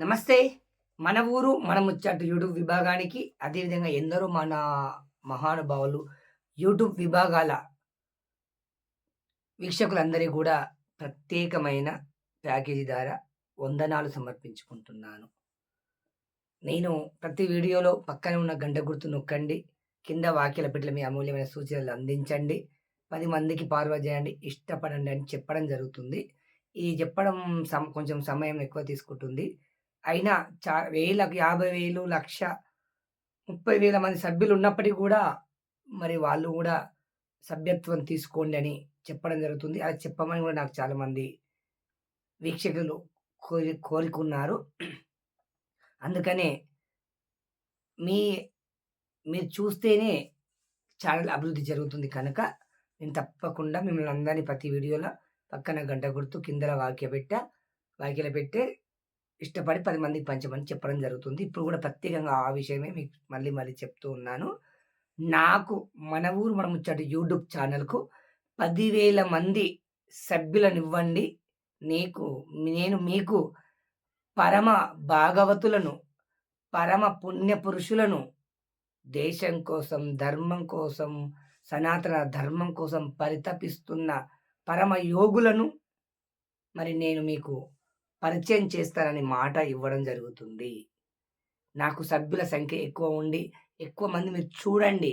నమస్తే. మన ఊరు మన ముచ్చట యూట్యూబ్ విభాగానికి అదేవిధంగా ఎందరో మన మహానుభావులు యూట్యూబ్ విభాగాల వీక్షకులందరికీ కూడా ప్రత్యేకమైన ప్యాకేజీ ద్వారా వందనాలు సమర్పించుకుంటున్నాను. నేను ప్రతి వీడియోలో పక్కన ఉన్న గంట గుర్తు నొక్కండి. కింద వాక్యాల పెట్ల మీ అమూల్యమైన సూచనలు అందించండి. పది మందికి ఫార్వర్డ్ చేయండి ఇష్టపడండి అని చెప్పడం జరుగుతుంది. ఈ చెప్పడం సమ కొంచెం సమయం ఎక్కువ తీసుకుంటుంది. అయినా చా వేలకు యాభై వేలు లక్ష ముప్పై వేల మంది సభ్యులు ఉన్నప్పటికీ కూడా మరి వాళ్ళు కూడా సభ్యత్వం తీసుకోండి అని చెప్పడం జరుగుతుంది. అలా చెప్పమని కూడా నాకు చాలామంది వీక్షకులు కోరి కోరుకున్నారు. అందుకనే మీ మీరు చూస్తేనే ఛానల్ అభివృద్ధి జరుగుతుంది కనుక నేను తప్పకుండా మిమ్మల్ని అందరినీ ప్రతి వీడియోలో పక్కన గంట గుర్తు కిందల వాక్య పెట్ట వాక్యలు పెట్టే ఇష్టపడి పది మందికి పంచమని చెప్పడం జరుగుతుంది. ఇప్పుడు కూడా ప్రత్యేకంగా ఆ విషయమే మీకు మళ్ళీ మళ్ళీ చెప్తూ ఉన్నాను. నాకు మన ఊరు మన ముచ్చట యూట్యూబ్ ఛానల్కు పదివేల మంది సభ్యులనివ్వండి. నీకు నేను మీకు పరమ భాగవతులను పరమ పుణ్య పురుషులను దేశం కోసం ధర్మం కోసం సనాతన ధర్మం కోసం పరితపిస్తున్న పరమ యోగులను మరి నేను మీకు పరిచయం చేస్తారని మాట ఇవ్వడం జరుగుతుంది. నాకు సభ్యుల సంఖ్య ఎక్కువ ఉండి ఎక్కువ మంది మీరు చూడండి.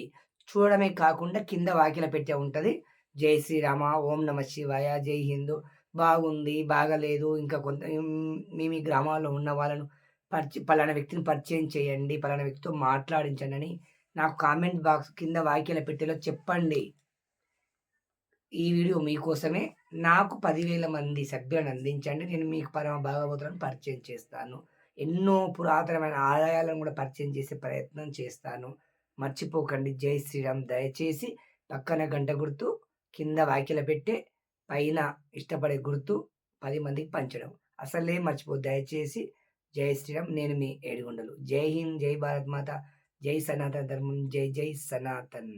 చూడడమే కాకుండా కింద వాకిల పెట్టే ఉంటుంది. జై శ్రీరామ ఓం నమ శివాయ జై హిందూ. బాగుంది బాగలేదు. ఇంకా కొంత మీ మీ గ్రామాల్లో ఉన్న వాళ్ళను పరిచి పలానా వ్యక్తిని పరిచయం చేయండి పలానా వ్యక్తితో మాట్లాడించండి అని నాకు కామెంట్ బాక్స్ కింద వాక్యాల పెట్టేలో చెప్పండి. ఈ వీడియో మీకోసమే నాకు పదివేల మంది సభ్యులను అందించండి. నేను మీకు పరమ భాగవతులను పరిచయం చేస్తాను. ఎన్నో పురాతనమైన ఆలయాలను కూడా పరిచయం చేసే ప్రయత్నం చేస్తాను. మర్చిపోకండి. జై శ్రీరామ్. దయచేసి పక్కన గంట గుర్తు కింద వాక్యల పెట్టే పైన ఇష్టపడే గుర్తు పది మందికి పంచడం. అసలే మర్చిపో దయచేసి జై శ్రీరామ్. నేను మీ ఏడుగుండలు. జై హింద్. జై భారత్ మాత. జై సనాతన ధర్మం. జై జై సనాతన్.